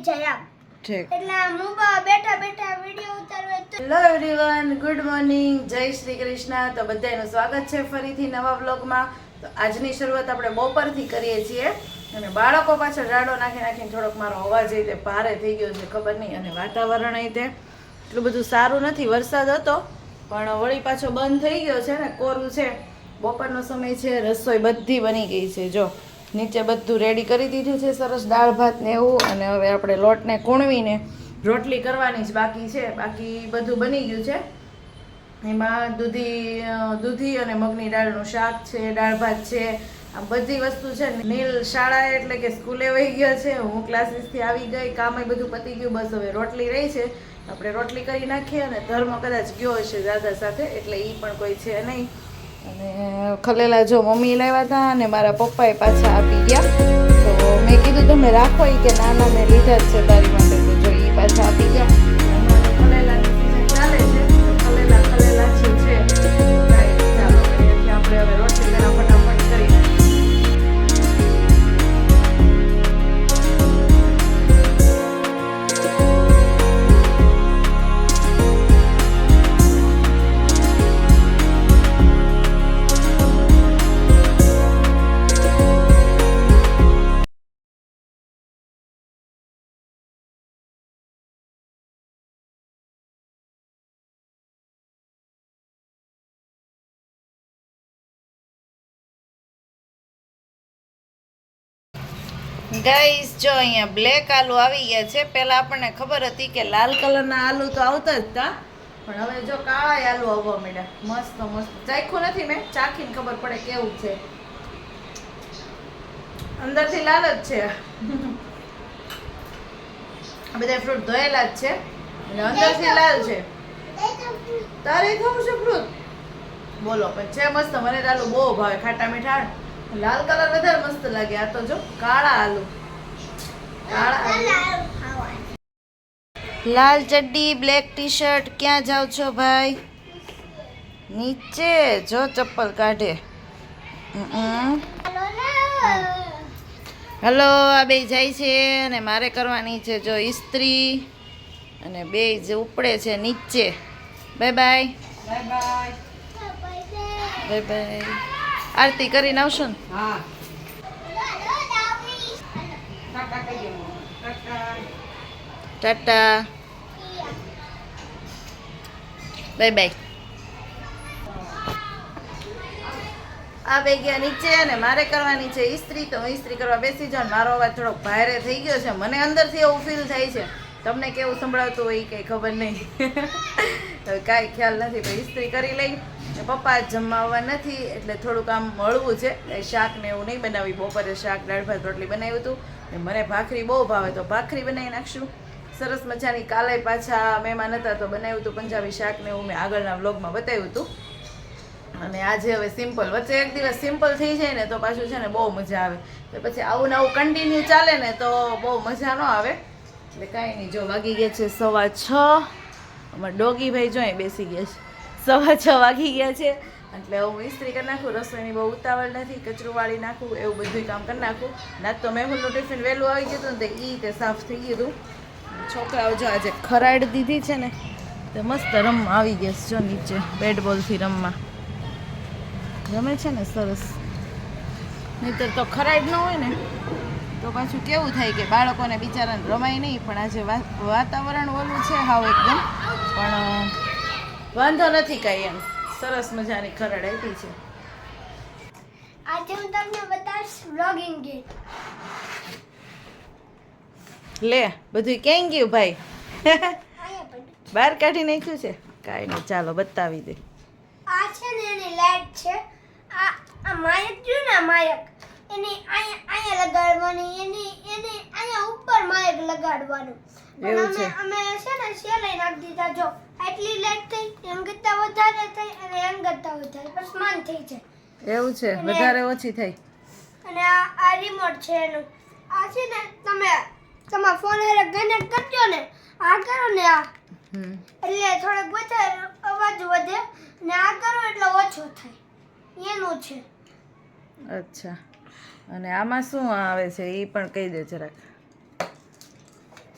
થઈ જાય આમ હેલો એવરીવન ગુડ મોર્નિંગ જય શ્રી કૃષ્ણ. તો બધાનું સ્વાગત છે ફરીથી નવા વ્લોગમાં. તો આજની શરૂઆત આપણે બપોરથી કરીએ છીએ. અને બાળકો પાછળ રાડો નાખી નાખીને થોડોક મારો અવાજ એ ભારે થઈ ગયો છે ખબર નહીં અને વાતાવરણ એ તે એટલું બધું સારું નથી. વરસાદ હતો પણ વળી પાછો બંધ થઈ ગયો છે ને કોરું છે. બપોરનો સમય છે રસોઈ બધી બની ગઈ છે જો. નીચે બધું રેડી કરી દીધું છે, સરસ દાળ ભાત ને એવું, અને હવે આપણે લોટને કૂણવીને રોટલી કરવાની જ બાકી છે. બાકી બધું બની ગયું છે. એમાં દૂધી દૂધી અને મગની દાળનું શાક છે, દાળ ભાત છે, આ બધી વસ્તુ છે. નીલ શાળા એટલે કે સ્કૂલે વહી ગયો છે. હું ક્લાસીસથી આવી ગઈ કામે બધું પતી ગયું, બસ હવે રોટલી રહી છે. આપણે રોટલી કરી નાખીએ અને ધર્મ કદાચ ગયો હશે દાદા સાથે, એટલે એ પણ કોઈ છે નહીં. ખલેલા જો મમ્મી લાવ્યા હતા અને મારા પપ્પાએ પાછા આપી ગયા. તો મેં કીધું, તમે રાખો એ કે ના ના મેં લીધા જ છે તારી માટે. તો જો એ પાછા આપી ગયા. ગાઈસ, જો અહીંયા બ્લેક આલુ આવી ગયા છે. પહેલા આપણને ખબર હતી કે લાલ કલરના આલુ તો આવતા જ હતા પણ હવે જો કાળા આલુ આવવા માંડ્યા. મસ્ત મસ્ત. ચાખ્યું નથી મેં. ચાખીને ખબર પડે કેવું છે. અંદરથી લાલ જ છે. બધા ફ્રૂટ ધોયેલા જ છે. અને અંદરથી લાલ છે. તારે ખાવું છે ફ્રૂટ બોલો, પણ છે મસ્ત. મને આલુ બહુ ભાવે. ખાટા મીઠા. લાલ કલર વધારે મસ્ત લાગે. આ તો જો કાળા આલુ. લાલ ચડ્ડી બ્લેક ટી શર્ટ ક્યાં જાવ છો ભાઈ? નીચે જો ચપ્પલ કાઢે. હલો આ બે જાય છે અને મારે કરવાની છે જો ઇસ્ત્રી. અને બે જે ઉપડે છે નીચે. Bye bye bye bye bye bye આરતી કરીને આવશો ને? હા. ટાટા બાય બાય આ ગયા નીચે અને મારે કરવાની છે ઇસ્ત્રી તો હું ઇસ્ત્રી કરવા બેસી જાઉં મારો અવાજ થોડોક ભારે થઈ ગયો છે. મને અંદરથી એવું ફીલ થાય છે. તમને કેવું સંભળાવતું હોય કંઈ ખબર નહીં. હવે કાંઈ ખ્યાલ નથી ભાઈ ઇસ્ત્રી કરી લઈ. પપ્પા જમવા આવવા નથી, એટલે થોડુંક આમ મળવું છે. શાક ને એવું નહીં બનાવી બપોરે શાક, દાળ ભાત, રોટલી બનાવ્યું હતું. ને મને ભાખરી બહુ ભાવે, તો ભાખરી બનાવી નાખશું. સરસ મજાની કાલે પાછા મહેમાન હતા તો બનાવ્યું હતું પંજાબી શાક ને એવું મેં આગળના વ્લોગમાં બતાવ્યું હતું. અને આજે હવે સિમ્પલ વચ્ચે એક દિવસ સિમ્પલ થઈ જાય ને તો પાછું છે ને બહુ મજા આવે. તો પછી આવું ને આવું કન્ટિન્યુ ચાલે ને તો બહુ મજા ન આવે. એટલે કાંઈ નહીં, જો વાગી ગયા છે સવા છ. અમારા ડોગી ભાઈ જો બેસી ગયા છે. સવા છ વાગી ગયા છે. એટલે હું ઇસ્ત્રી કરી નાખું, રસોઈની બહુ ઉતાવળ નથી, કચરું વાળી નાખું, એવું બધું કામ કરી નાખું. ના તો મેહુલનું ટિફિન વહેલું આવી ગયું હતું ને તે ઈ તે સાફ થઈ ગયું હતું. છોકરાઓ જો આજે ખરાડ દીધી છે ને, તે મસ્ત રમવા આવી ગયા જો નીચે બેટ બોલથી રમવા. રમે છે ને સરસ. નહીતર તો ખરાડ ન હોય ને, તો પાછું કેવું થાય કે બાળકોને બિચારાને રમાય નહીં, પણ આજે વાતાવરણ ઓલું છે હાવ એકદમ. પણ વાંધો નથી કાંઈ એમ. સરસ મજાની ખરાડ આપી છે. આજે હું તમને બતાવીશ વ્લોગિંગ ગેટ લે બધું ક્યાં ગયું ભાઈ? બહાર કાઢી નાખ્યું છે? કાંઈ નહીં ચાલો બતાવી દે. આ છે ને એની લાઈટ છે. આ આ માયક જો ને માયક એની અહીંયા અહીંયા લગાડવાની એની એની અહીંયા ઉપર માયક લગાડવાનું. એવું છે. અમે છે ને સેલાઈ નાખી દીધા. જો આટલી લાઈટ થઈ એમ કરતાં વધારે થઈ અને એમ કરતાં વધારે. પણ સમાન થઈ જાય. એવું છે વધારે ઓછી થઈ. અને આ આ રિમોટ છે એનું. આ છે ને તમે તમારા ફોન હારે કનેક્ટ કરજો ને. આ કરો ને આ. એટલે થોડોક વધારે અવાજ વધે ને આ કરો એટલે ઓછો થાય. એનું છે. અચ્છા. અને આમાં શું આવે છે? એ પણ કહી દે જરાક.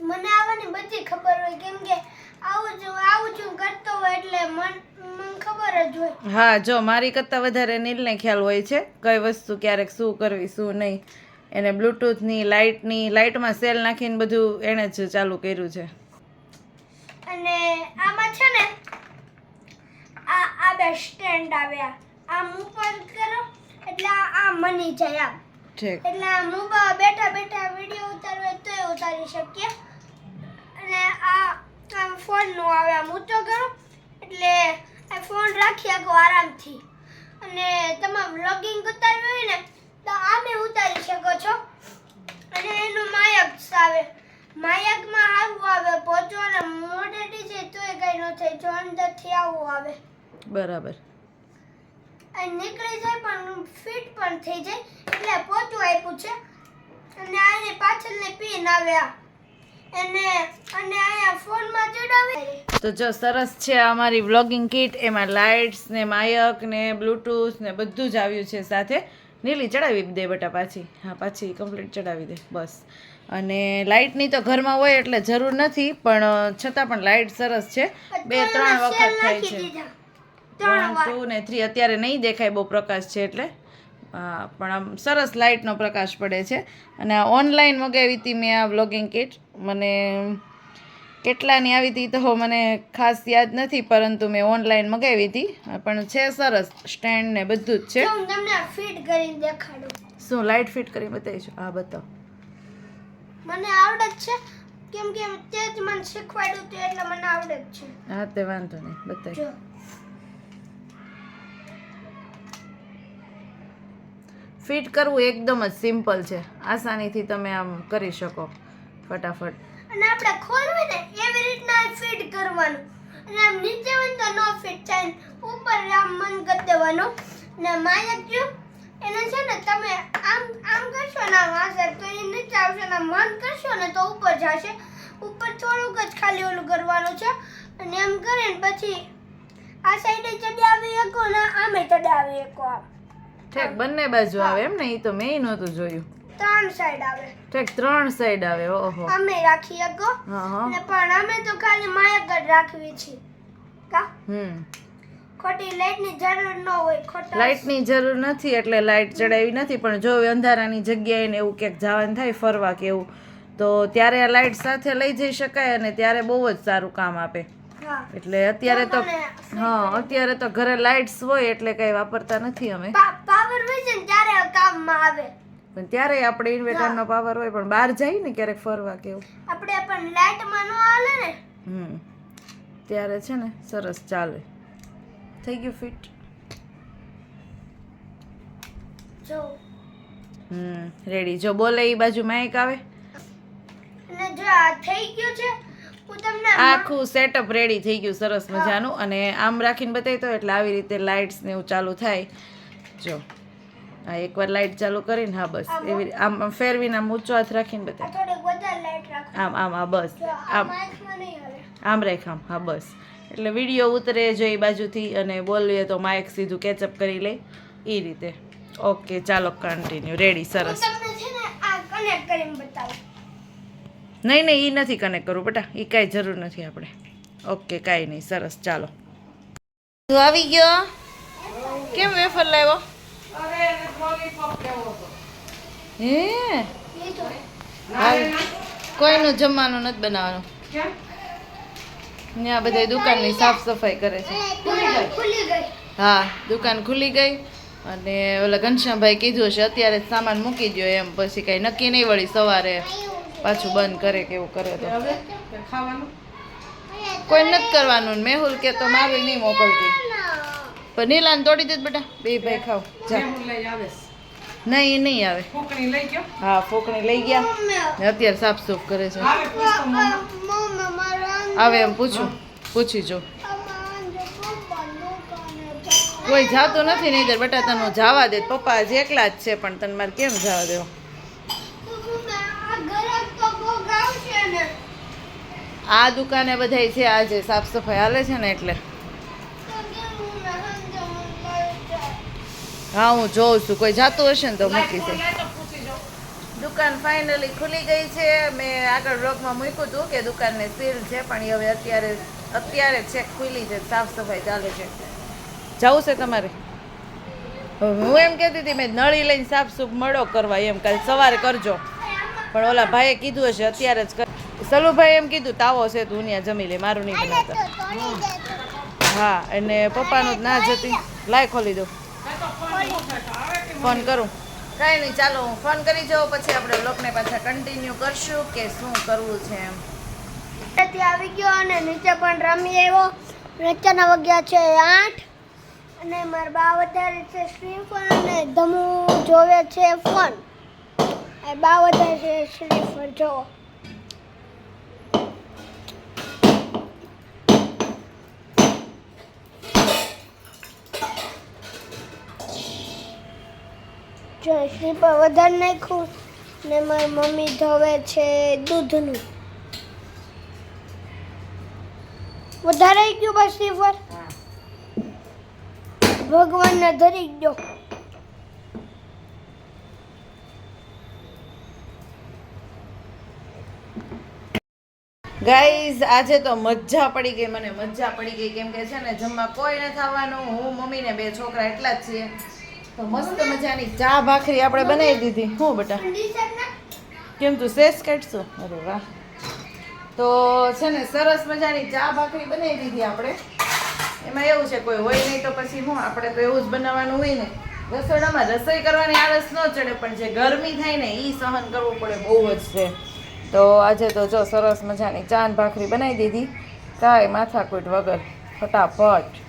મને આવવાની બધી ખબર હોય કેમ કે આવું જ આવું જ કરતો હોય એટલે મન મને ખબર જ હોય. હા જો મારી કરતાં વધારે નીલને ખ્યાલ હોય છે કઈ વસ્તુ ક્યારેક શું કરવી શું નહીં. એને બ્લૂટૂથની લાઇટની લાઇટમાં સેલ નાખીને બધું એણે જ ચાલુ કર્યું છે. અને આમાં છે ને આ આ બે સ્ટેન્ડ આવ્યા આમ ઉપર કરો એટલે આ મની જાય આમ. ઠીક. એટલે આમ ઊભા બેઠા બેઠા વીડિયો ઉતારવે તો ઉતારી શકીએ. અને આ આમ ફોનનું આવે આમ ઊંચો કરો એટલે આ ફોન રાખી આગો આરામથી. અને તમે વ્લોગિંગ ઉતારવી હોય ને તો આમે ઉતારી શકો છો અને એનું માયક આવે માયકમાં આવું આવે પહોંચો અને મોઢેથી છે તોય કંઈ ન થાય. જો અંદરથી આવું આવે. બરાબર. આ નીકળી જાય પણ ફિટ પણ થઈ જાય. એટલે પોતું આપ્યું છે. અને આને પાછળની પિન આવ્યા અને અને અહીંયા ફોનમાં ચડાવી. તો જો સરસ છે અમારી વ્લોગિંગ કિટ. એમાં લાઇટ્સ ને માયક ને બ્લૂટૂથ ને બધું જ આવ્યું છે સાથે. નીલી ચડાવી દે બેટા પાછી. હા પાછી કમ્પ્લીટ ચડાવી દે. બસ. અને લાઇટની તો ઘરમાં હોય એટલે જરૂર નથી પણ છતાં પણ લાઇટ સરસ છે. બે ત્રણ વખત થાય છે. વન ટુ ને થ્રી અત્યારે નહીં દેખાય બહુ પ્રકાશ છે એટલે. પણ આમ સરસ લાઇટનો પ્રકાશ પડે છે. અને આ ઓનલાઈન મગાવી હતી મેં આ વ્લોગિંગ કિટ. મને કેટલાની આવી હતી તો મને ખાસ યાદ નથી પરંતુ મેં ઓનલાઈન મગાવી હતી. પણ છે સરસ. સ્ટેન્ડ ને બધું જ છે. શું લાઇટ ફિટ કરી બતાવીશું? હા બતાવો. મને આવડે જ છે. કેમ કે તે જ મને શીખવાડ્યું હતું એટલે મને આવડે જ છે. હા તે વાંધો નહીં બતાવી. ફિટ કરવું એકદમ જ સિમ્પલ છે. આસાનીથી તમે આમ કરી શકો ફટાફટ. અને આપણે ખોલવી ને એવી રીતના ફિટ કરવાનું. અને આમ નીચે હોય તો નો ફિટ થાય. ઉપર આમ મન કરી દેવાનું. ને માયક જો એને છે ને તમે આમ આમ કરશો ને આમ આ તો એ નીચે આવશે ને મન કરશો ને તો ઉપર જશે. ઉપર થોડુંક જ ખાલી ઓલું કરવાનું છે. અને એમ કરે ને પછી આ સાઈડે ચડાવી શકો ને આમે ચડાવી શકો આમ. ઠેક બંને બાજુ આવે એમ ને? એ તો મેં નહોતું જોયું. ત્રણ સાઈડ આવે. ઠેક ત્રણ સાઈડ આવે ઓહો. અમે રાખી શકો. પણ અમે તો ખાલી માયક જ રાખવી છે. કા? હમ. ખોટી લાઈટની જરૂર ન હોય ખોટા. લાઇટની જરૂર નથી એટલે લાઇટ ચડાવી નથી પણ જો અંધારાની જગ્યાએ ને એવું ક્યાંક જવાનું થાય ફરવા કે એવું તો ત્યારે આ લાઇટ સાથે લઈ જઈ શકાય અને ત્યારે બહુ જ સારું કામ આપે. એટલે અત્યારે તો હા અત્યારે તો ઘરે લાઇટ્સ હોય એટલે કંઈ વાપરતા નથી અમે. પાવર હોય છે ત્યારે કામમાં આવે. પણ ત્યારે આપણે ઇન્વેટરનો પાવર હોય પણ બહાર જઈએ ને ક્યારેક ફરવા કે એવું. આપણે પણ લાઇટમાં ન હાલે ને? હમ. ત્યારે છે ને સરસ ચાલે. થઈ ગયું ફિટ જો. હમ રેડી જો બોલે એ બાજુ માઇક આવે. અને જો આ થઈ ગયું છે હું તમને આખું સેટઅપ રેડી થઈ ગયું સરસ મજાનું. અને આમ રાખીને બતાવી તો એટલે આવી રીતે લાઇટ્સ ને એવું ચાલુ થાય. જો હા એકવાર લાઇટ ચાલુ કરીને હા બસ. એવી આમ ફેરવીને આમ ઊંચો હાથ રાખીને આ બતાવી આમ આમ હા બસ. આમ. આમ રાખ આમ હા બસ. એટલે વીડિયો ઉતરે જો એ બાજુથી અને બોલીએ તો માઇક સીધું કેચઅપ કરી લે. એ રીતે. ઓકે ચાલો કન્ટિન્યુ રેડી સરસ. તમને છે ને આ કનેક્ટ કરીને બતાવું. નહીં નહીં એ નથી કનેક્ટ કરવું બેટા. એ કાંઈ જરૂર નથી આપણે. ઓકે કાંઈ નહીં સરસ. ચાલો. તું આવી ગયો? કેમ વેફર લાવ્યો? હે? કોઈનું જમવાનું નથી બનાવવાનું. ત્યાં બધા દુકાનની સાફ સફાઈ કરે છે. દુકાન ખુલી ગઈ હા દુકાન ખુલી ગઈ અને ઓલા ઘનશ્યામભાઈ કીધું હશે અત્યારે જ સામાન મૂકી દો એમ પછી કઈ નક્કી નહીં વળી સવારે પાછું બંધ કરે કે એવું કરે તો. કોઈ નથી કરવાનું ને મેહુલ કે તો મારી નહીં મોકલતી. પણ નીલાને તોડી દે બેટા બે ભાઈ ખાવ જા. નહીં નહીં આવે. હા ફોકણી લઈ ગયા અત્યારે સાફ સૂફ કરે છે. આવે એમ પૂછું પૂછી જો. કોઈ જાતું નથી નહીં બેટા તને જવા દે પપ્પા જ એકલા જ છે પણ તને મારે કેમ જવા દેવો? આ દુકાને બધાય છે આજે સાફ સફાઈ હાલે છે ને એટલે. હું હા જોઉં છું કોઈ જાતું હશે ને તો મૂકી દે દુકાન ફાઇનલી ખુલી ગઈ છે. મેં આગળ રોગમાં મૂક્યું હતું કે દુકાનને સીલ છે, પણ એ હવે અત્યારે અત્યારે છે ખુલી છે, સાફ સફાઈ ચાલે છે. જવું છે તમારે? હું એમ કહેતી હતી, મેં નળી લઈને સાફ સુફ મળો કરવા એમ કાલે સવારે કરજો. પણ ઓલા ભાઈએ કીધું હશે, અત્યારે જ કર. સલુભાઈ એમ કીધું, તાવો છે તું ત્યાં જમી લે, મારું નહીં બનાવતા. હા અને પપ્પાનું જ ના જતી. લાય ખોલી દો. ફોન કરું. કાંઈ નહીં, ચાલો હું ફોન કરી જાઉં, પછી આપણે બ્લોગને પાછા કન્ટિન્યુ કરશું કે શું કરવું છે એમ. ત્યાંથી આવી ગયો અને નીચે પણ રમી આવ્યો. નીચેના વાગ્યા છે આઠ. અને મારા બા વધારે છે ફોન અને ધમુ જોવે છે ફોન. બા વધારે છે ફોન જોવો સ્લીપર વધારે નાખ્યું ને મારી મમ્મી ધોવે છે દૂધનું. વધારે ગયું બસ સ્લીપર ભગવાનને ધરી ગયો. ગાઈઝ આજે તો મજા પડી ગઈ, મને મજા પડી ગઈ. કેમ કે છે ને, જમવા કોઈ નથી થવાનું હું, મમ્મી ને બે છોકરા એટલા જ છીએ. તો મસ્ત મજાની ચા ભાખરી આપણે બનાવી દીધી. હું બેટા? કેમ તું શેષ કાઢશો? અરે વાહ. તો છે ને સરસ મજાની ચા ભાખરી બનાવી દીધી આપણે. એમાં એવું છે, કોઈ હોય નહીં તો પછી હું, આપણે તો એવું જ બનાવવાનું હોય ને. રસોડામાં રસોઈ કરવાની આળસ ન ચડે, પણ જે ગરમી થાય ને એ સહન કરવું પડે બહુ જ છે. તો આજે તો જો સરસ મજાની ચા ભાખરી બનાવી દીધી. કાંઈ માથાકૂટ વગર. ફટાફટ.